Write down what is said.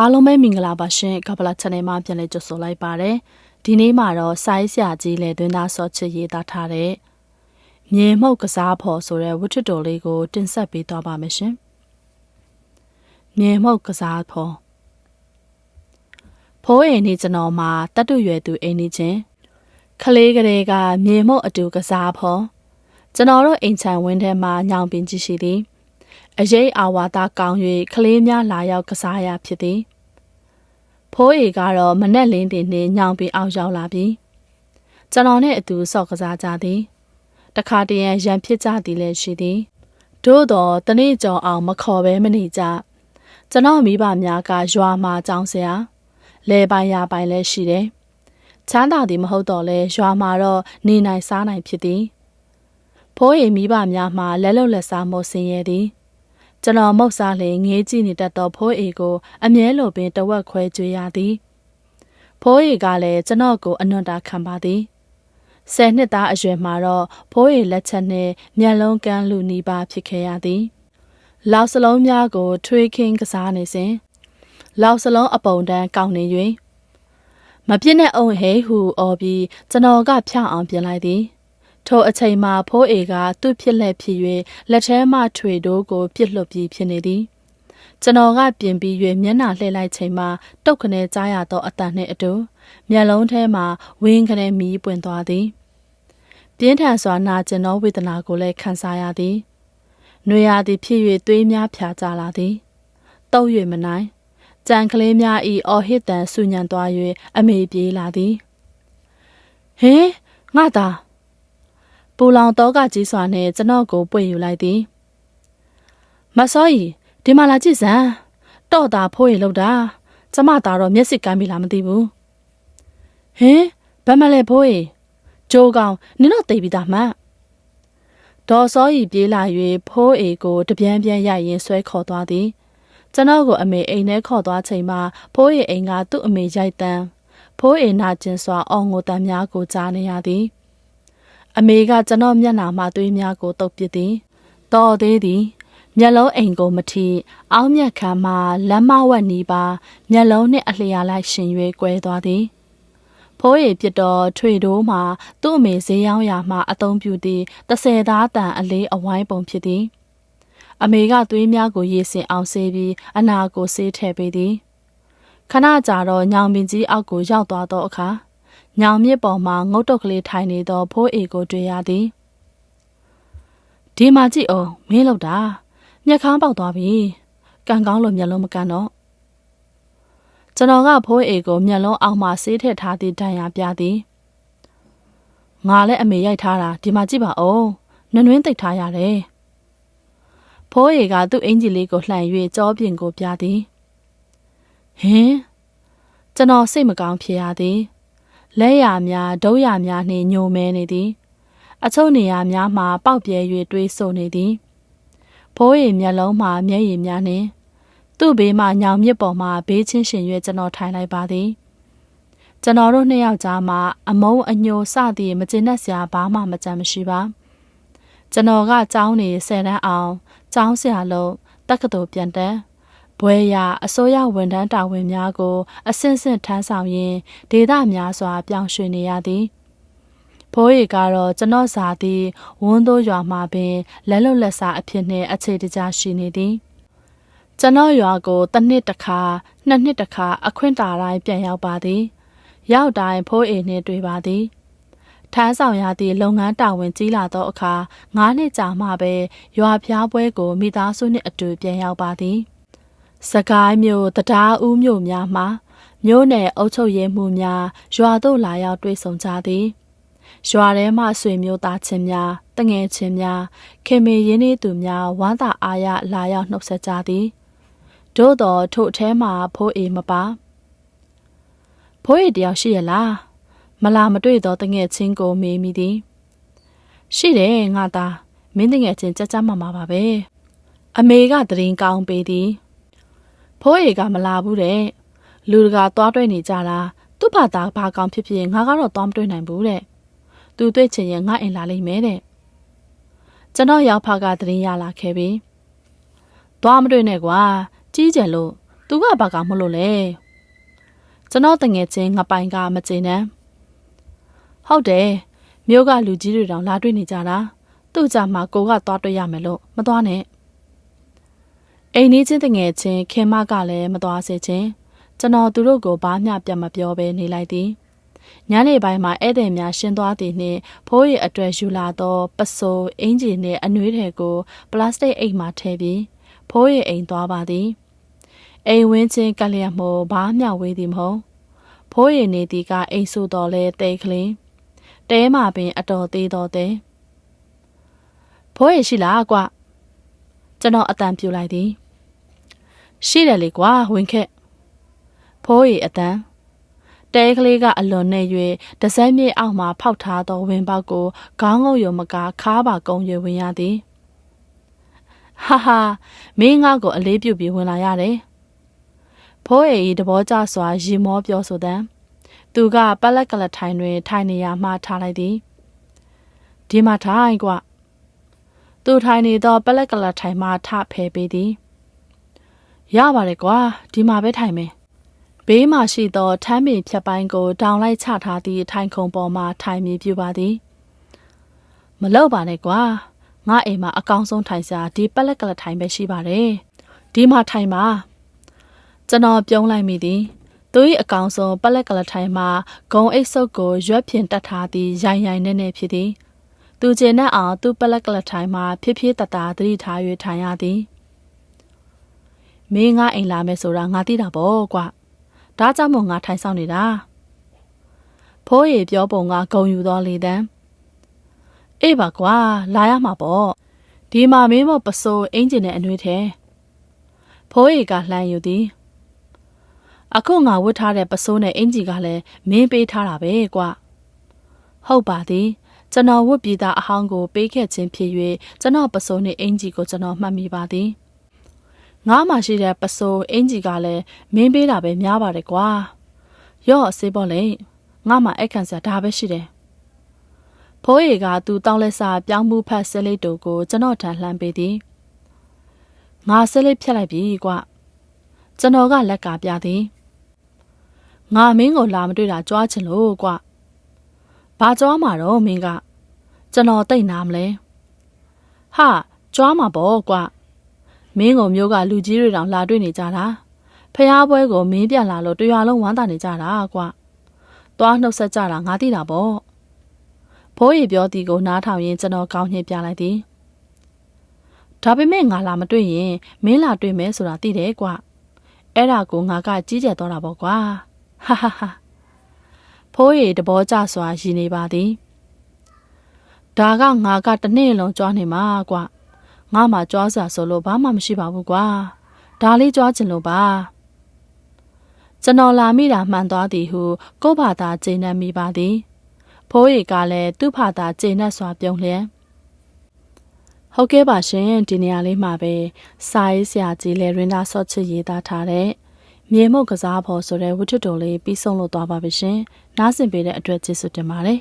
အားလုံးပဲမင်္ဂလာပါရှင်ကပလာ channel မှာပြန်လည်ကြိုဆိုလိုက်ပါတယ်ဒီနေ့မှာတော့စိုင်းဆရာကြီးလေသွင်းသားစောချစ်ရေးသားထားတဲ့မြေမှုတ်ကစားဖို့ဆိုတဲ့ဝတ္ထုတော်လေးကို တင်ဆက်ပေးသွားပါမယ်ရှင်မြေမှုတ်ကစားဖို့ဖိုးအိမ်နေကျွန်တော်မှာတတ်တူရွယ်သူအိမ်နေချင်းခလေးကလေးကမြေမှုတ်အတူကစားဖို့ကျွန်တော်တို့အိမ်ချန်ဝင်းထဲမှာညောင်ပင်ကြည့်ရှိသည် အရေးအာဝါဒကောင်း၍ကလေးများလာရောက်ကစားရဖြစ်သည်ဖိုးအေကတော့မနက်လင်းတင်နှင့်ညောင်ပင်အောင်ရောက်လာပြီကျွန်တော်နဲ့အတူဆော့ကစားကြသည်တခါတရံရံဖြစ်ကြသည်လည်းရှိသည်သို့တော့တနေ့ကြောင်အောင်မခေါ်ပဲမနေကြကျွန်တော်မိဘများကရွာမှာကြောင်းစရာလဲပိုင်ရပိုင်လည်းရှိတယ်ချမ်းသာသည်မဟုတ်တော့လဲရွာမှာတော့နေနိုင်စားနိုင်ဖြစ်သည်ဖိုးရီမိဘများမှလက်လုံလက်စားမို့ဆင်းရဲသည် ကျွန်တော်မုတ်စားလျင်ငေးကြည့်နေတတ်သောဖိုးအေကိုအမြဲလိုပင်တဝက်ခွဲကြွေရသည်ဖိုးအေကလည်းကျွန်တော်ကိုအနွန်တာခံပါသည်ဆယ်နှစ်သားအရွယ်မှာတော့ဖိုးအေလက်ချက်နှင့်မျက်လုံးကန်းလူနီးပါးဖြစ်ခဲ့ရသည်လောက်စလုံးများကို ထွေးခင်းကစားနေစဉ်လောက်စလုံးအပုံတန်းကောက်နေ၍မပြစ်တဲ့အုံဟဲဟုအော်ပြီးကျွန်တော်ကဖြောင်းအောင်ပြင်လိုက်သည် ထိုအချိန်မှာဖိုးအေကသူ့ဖြစ်လက်ဖြစ်၍လက်ထဲမှထွေတိုးကိုပြစ်လွတ်ပြီးဖြစ်နေသည်ကျွန်တော်ကပြင်ပြီး၍မျက်နှာလှည့်လိုက်ချိန်မှာတုတ်ခနဲကြားရသောအတန်နှင့်အတူမျက်လုံးထဲမှာဝင်းခနဲမီးပွင့်သွားသည်ပြင်းထန်စွာနာကျင်သောဝေဒနာကိုလည်းခံစားရသည်။နှွေရသည်ဖြစ်၍သွေးများဖြာကျလာသည်။တုပ်၍မနိုင်ကြံကလေးများဤအော်ဟစ်တန်ဆူညံသွား၍အမေပြေးလာသည်။ဟင်ငါသာ ပူလောင်တော့ကကြီးစွာနဲ့ကျွန်တော်ကိုပွင့်ယူလိုက်သည်မဆောကြီးဒီမှာလာကြည့်စမ်းတော့တာဖိုးရင်လောက်တာကျမသားတော့မျက်စိကမ်းပြီလားမသိဘူးဟင်ဘယ်မလဲဖိုးရင်ဂျိုးကောင်နင်တော့သိပြီသားမှန်ဒေါ်စောကြီးပြေးလာ၍ဖိုးအေကိုတပြန်းပြန်းရိုက်ရင်ဆွဲခေါ်သွားသည်ကျွန်တော်ကိုအမေအိမ်ထဲခေါ်သွားချိန်မှာဖိုးအေအိမ်ကသူ့အမေရိုက်တန်းဖိုးအေနာကျင်စွာအော်ငိုတမ်းများကိုကြားနေရသည် အမေကကျွန်တော်မျက်နှာမှသွေးများကိုတုပ်ပစ်သည်တော်သေးသည်မျက်လုံးအိမ်ကိုမထီအောင်းမြက်ခံမှလမ်းမဝက်နီးပါမျက်လုံးနှင့်အလျာလိုက်ရှင်၍ကွဲသွားသည်ဖိုးရည်ပြတော်ထွေတိုးမှသူ့အမေဈေးရောင်းရာမှအသုံးပြုသည့်တဆယ်သားတန်အလေးအဝိုင်းပုံဖြစ်သည်အမေကသွေးများကိုရေစင်အောင်ဆေးပြီးအနာကိုဆေးထည့်ပေးသည်ခဏကြာတော့ညောင်ပင်ကြီးအောက်ကိုရောက်သွားသောအခါ ညောင်မြစ်ပေါ်မှာငုတ်တုတ်ကလေးထိုင်နေသောဖိုးအေကိုတွေ့ရသည်ဒီမှာကြည့်အောင်မင်းလောက်တာမျက်ခမ်းပေါက်သွားပြီကံကောင်းလို့မျက်လုံးမကန်းတော့ကျွန်တော်ကဖိုးအေကိုမျက်လုံးအောက်မှဆေးထည့်ထားသည့်ဒဏ်ရာပြသည်ငါလည်းအမေရိုက်ထားတာဒီမှာကြည့်ပါဦးနွနှွင်းသိပ်ထားရတယ်ဖိုးအေကသူ့အင်ဂျီလေးကိုလှန်၍ကြောပြင်ကိုပြသည်ဟင်ကျွန်တော်စိတ်မကောင်းဖြစ်ရသည် လက်ရများဒုံးရများနှင့်ညိုမဲနေသည် အချုံနေရများမှပေါက်ပြဲ၍တွေးဆိုနေသည်ဖိုးရည်မျက်လုံးမှမျက်ရည်များနှင့်သူ့ဘေးမှညောင်မြစ်ပေါ်မှဘေးချင်းရှင်၍ကျွန်တော်ထိုင်လိုက်ပါသည်ကျွန်တော်တို့နှစ်ယောက်ကြားမှာအမုံအညိုစသည်မကျင်တတ်စရာဘာမှမကြမ်းမရှိပါကျွန်တော်ကကြောင်းနေဆယ်တန်းအောင်ကျောင်းဆရာလို့တက္ကသိုလ်ပြန်တက် ဘွဲရအစိုးရဝန်ထမ်းတာဝန်များကိုအဆင့်ဆင့်ထမ်းဆောင်ရင်းဒေသများစွာပြောင်းရွှေ့နေရသည်ဘိုးရီကတော့ကျွန်တော်စာသည်ဝန်းသိုးရွာမှာပင်လက်လွတ်လက်စားအဖြစ်နှင့်အခြေတကျရှိနေသည်ကျွန်တော်ရွာကိုတစ်နှစ်တစ်ခါနှစ်နှစ်တစ်ခါအခွင့်တာတိုင်းပြန်ရောက်ပါသည် ရောက်တိုင်းဖိုးအိမ်နှင့်တွေ့ပါသည်ထမ်းဆောင်ရသည့်လုပ်ငန်းတာဝန်ကြီးလာသောအခါ၅နှစ်ကြာမှပဲရွာဖျားပွဲကိုမိသားစုနှင့်အတူပြန်ရောက်ပါသည် စကိုင်းမြို့တရားဦးမြို့များမှာမြို့နယ်အုပ်ချုပ်ရေးမှူးများရွာသို့လာရောက်တွေ့ဆုံကြသည်ရွာထဲမှဆွေမျိုးသားချင်းများတငယ်ချင်းများခင်မေရင်းနှီးသူများဝမ်းသာအားရလာရောက်နှုတ်ဆက်ကြသည်သို့တော်ထို့အထဲမှာဖိုးအေမပါဖိုးအေတယောက်ရှိရလားမလာမတွေ့တော့တငယ်ချင်းကိုမေးမိသည်ရှိတယ်ငါသားမင်းတငယ်ချင်းကြကြမမှာပါပဲအမေကတရင်ကောင်းပေးသည် ဖိုးအေကမလာဘူးတဲ့လူတကာသွားတွေ့နေကြတာသူ့ဘာသာဘာကောင်ဖြစ်ဖြစ်ငါကတော့သွားမတွေ့နိုင်ဘူးတဲ့သူတွေ့ချင်ရင်ငါအိမ်လာလိမ့်မယ်တဲ့ကျွန်တော်ရောက်ဖကတရင်ရလာခဲ့ပြီသွားမတွေ့နဲ့ကွာကြီးကျယ်လို့သူကဘာကမလို့လဲကျွန်တော်တငယ်ချင်းငပိုင်ကမကျေနပ်ဟုတ်တယ်မြို့ကလူကြီးတွေတောင်လာတွေ့နေကြတာသူ့ကြမှာကိုကသွားတွေ့ရမယ်လို့မသွားနဲ့ အိမ်ကြီးချင်းတငယ်ချင်းခင်မကလည်းမသွားစေချင်းကျွန်တော်သူတို့ကိုဘာမျှပြတ်မပြောဘဲနေလိုက်သည်ညနေပိုင်းမှာဧည့်သည်များရှင်းသွားသည်နှင့်ဖိုးရီအတွေ့ယူလာသောပစိုးအင်ဂျီနှင့်အနှွေးတွေကိုပလတ်စတစ်အိတ်မှထည့်ပြီးဖိုးရီအိမ်သွားပါသည်အိမ်ဝင်းချင်းကလျက်မို့ဘာမျှဝေးသည်မဟုတ်ဖိုးရီနေသည်ကအိမ်ဆိုတော်လဲတဲကလေးတဲမှာပင်အတော်သေးတော်တဲ့ဖိုးရီရှိလားကွကျွန်တော်အတန်ပြူလိုက်သည် ရှိတယ်လေကွာဝင်ခက်ဖိုးရီအတန်တဲကလေးကအလွန်နဲ့၍တစက်မြေအောက်မှဖောက်ထားသောဝင်ပေါက်ကိုခေါင်းငုပ်ရုံမကခါးပါကုံ၍ဝင်ရသည်ဟာဟာမင်းငါ့ကိုအလေးပြုပြီးဝင်လာရတယ်ဖိုးရီတဘောကြစွာရီမောပြောဆိုတဲ့သူကပလက်ကလထိုင်တွင်ထိုင်နေရမှထားလိုက်သည်ဒီမှာထိုင်ကွသူထိုင်နေသောပလက်ကလထိုင်မှထဖယ်ပေးသည် ရပါတယ်ကွာဒီမှာပဲထိုင်မယ်ဘေးမှရှိသောထမ်းပင်ဖြတ်ပိုင်းကိုတောင်လိုက်ချထားသည့်ထိုင်ခုံပေါ်မှထိုင်မြည်ပြပါသည်မလောက်ပါနဲ့ကွာငါအိမ်မှာအကောင်းဆုံးထိုင်စားဒီပလက်ကလထိုင်ပဲရှိပါတယ်ဒီမှာထိုင်ပါကျွန်တော်ပြုံးလိုက်မိသည်သူ၏အကောင်ဆုံးပလက်ကလထိုင်မှာဂုံအိတ်ဆုပ်ကိုရွက်ဖြင်တက်ထားသည်ရိုင်ရိုင်နဲ့နဲ့ဖြစ်သည်သူကျင်နဲ့အောင်သူ့ပလက်ကလထိုင်မှာဖြည်းဖြည်းတတာသတိထား၍ထိုင်ရသည် မင်းငါအိမ်လာမယ်ဆိုတာငါသိတာပေါ့ကွာဒါကြောင့်မို့ငါထိုင်ဆောင်နေတာဖိုးရီပြောပုံကဂုံယူသောလေတန်းအေးပါကွာလာရမှာပေါ့ဒီမှာမင်းမပစိုးအင်ဂျင်နဲ့အနှွေးထဲဖိုးရီကလှမ်းယူသည်အခုငါဝတ်ထားတဲ့ပစိုးနဲ့အင်ဂျီကလည်းမင်းပေးထားတာပဲကွာဟုတ်ပါသည်ကျွန်တော်ဝတ်ပြီးသားအဟောင်းကိုပေးခဲ့ခြင်းဖြစ်၍ကျွန်တော်ပစိုးနဲ့အင်ဂျီကိုကျွန်တော်မှတ်မိပါသည် ငါမှရှိတဲ့ပစိုးအင်ဂျီကလည်းမင်းပေးတာပဲများပါတယ်ကွာရော့ဆေးပေါ့လေငါမှအိတ်ခံစရာဒါပဲရှိတယ်ဖိုးရီကသူတောင်းလက်စာပြောင်းမှုဖတ်ဆဲလေးတူကိုကျွန်တော်ထန်လှမ်းပေးသည်ငါဆဲလေးဖြတ်လိုက်ပြီကွာကျွန်တော်ကလက်ကပြသည်ငါမင်းကိုလာမတွေ့တာကြွားချင်လို့ကွာဘာကြွားမှာတော့မင်းကကျွန်တော်တိတ်နာမလဲဟာကြွားမှာပေါ့ကွာ မင်းကိုမျိုးကလူကြီးတွေတောင်လာတွေ့နေကြတာဖះပွဲကိုမင်းပြန်လာလို့တရားလုံးဝမ်းသာနေကြတာကွာသွားနှုတ်ဆက်ကြတာငါသိတာပေါ့ဖိုးရီပြောသည်ကိုနားထောင်ရင်ကျွန်တော်ကောင်းညှိပြလိုက်သည်ဒါပေမဲ့ငါလာမတွေ့ရင်မင်းလာတွေ့မယ်ဆိုတာသိတယ်ကွာအဲ့ဒါကိုငါကကြီးကျယ်တော့တာပေါ့ကွာဟာဟာဟာဖိုးရီတဘောကြစွာရည်နေပါသည်ဒါကငါကတနေ့လုံးကြွားနေမှာကွာ ငါမှကြွားစရာဆိုလို့ဘာမှမရှိပါဘူးကွာဒါလေးကြွားချင်လို့ပါကျွန်တော်လာမိတာမှန်သွားသည်ဟုကို့ဘာသာကျင့်နှံ့မိပါသည်ဖိုးရီကလည်းသူ့ဘာသာကျင့်နှံ့စွာပြုံးလျက်ဟုတ်ကဲ့ပါရှင်ဒီနေရာလေးမှာပဲစာရေးဆရာကြီးလဲရင်သာဆော့ချစ်ရေးသားထားတဲ့မြေမှုတ်ကစားဖို့ဆိုတဲ့ဝတ္ထုတော်လေးပြီးဆုံးလို့သွားပါပြီရှင်နားဆင်ပေးတဲ့အတွက်ကျေးဇူးတင်ပါတယ်